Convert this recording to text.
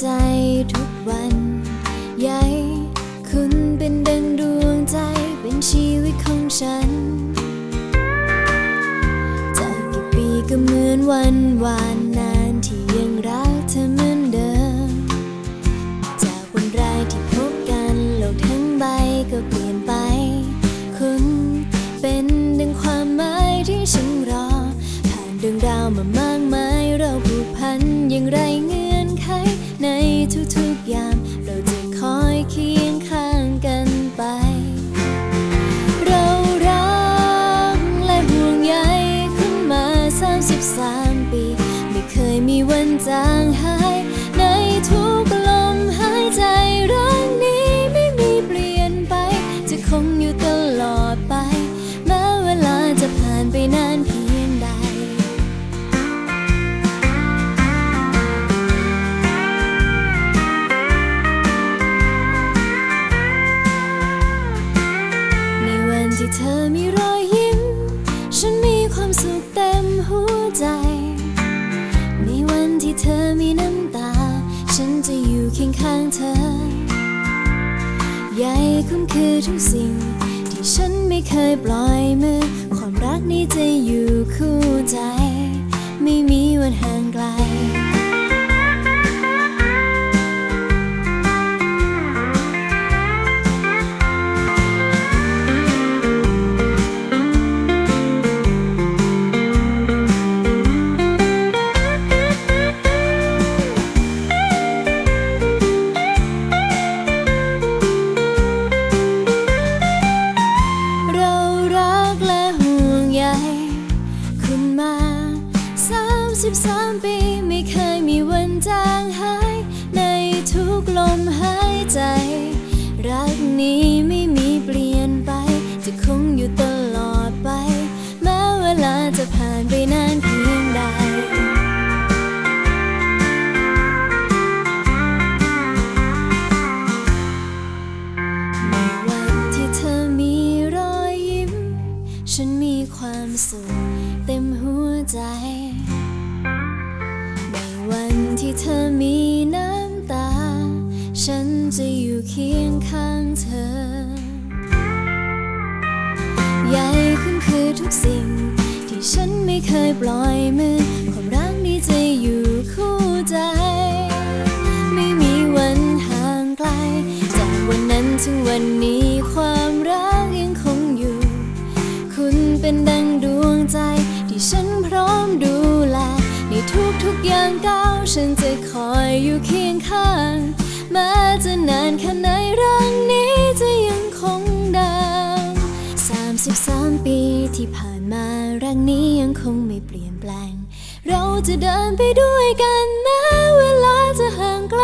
ใจทุกวัน ใหญ่คุณเป็นดังดวงใจเป็นชีวิตของฉัน จากกี่ปีก็เหมือนวันวัน กยาม เราจะคอยเคียงข้างกันไป เรารักและห่วงใยคุณมา 33 ปี ไม่เคยมีวันจาง ที่เธอมีน้ำตา ฉันจะอยู่เคียงข้างเธอ ใหญ่คุณคือทุกสิ่ง ที่ฉันไม่เคยปล่อยมือ ความรักนี้จะอยู่คู่ใจ ไม่มีวันห่างไกล 33ปีไม่เคยมีวันจางหาย ในทุกลมหายใจ รักนี้ไม่มีเปลี่ยนไป จะคงอยู่ตลอดไป แม้เวลาจะผ่านไปนานเพียงใดในวันที่เธอมีรอยยิ้มฉันมีความสุขเต็มหัวใจ วันที่เธอมีน้ำตา ฉันจะอยู่เคียงข้างเธอ ใหญ่คุณคือทุกสิ่ง ที่ฉันไม่เคยปล่อยมือ ความรักนี้จะอยู่คู่ใจ ไม่มีวันห่างไกล จากวันนั้นถึงวันนี้ความรักยังคงอยู่ คุณเป็นดังดวงใจที่ฉัน อย่างก้าวฉันจะคอยอยู่เคียงข้างแม้จะนานแค่ไหนรักนี้จะยังคงดัง33 ปีที่ผ่านมารักนี้ยังคงไม่เปลี่ยนแปลง เราจะเดินไปด้วยกันแม้เวลาจะห่างไกล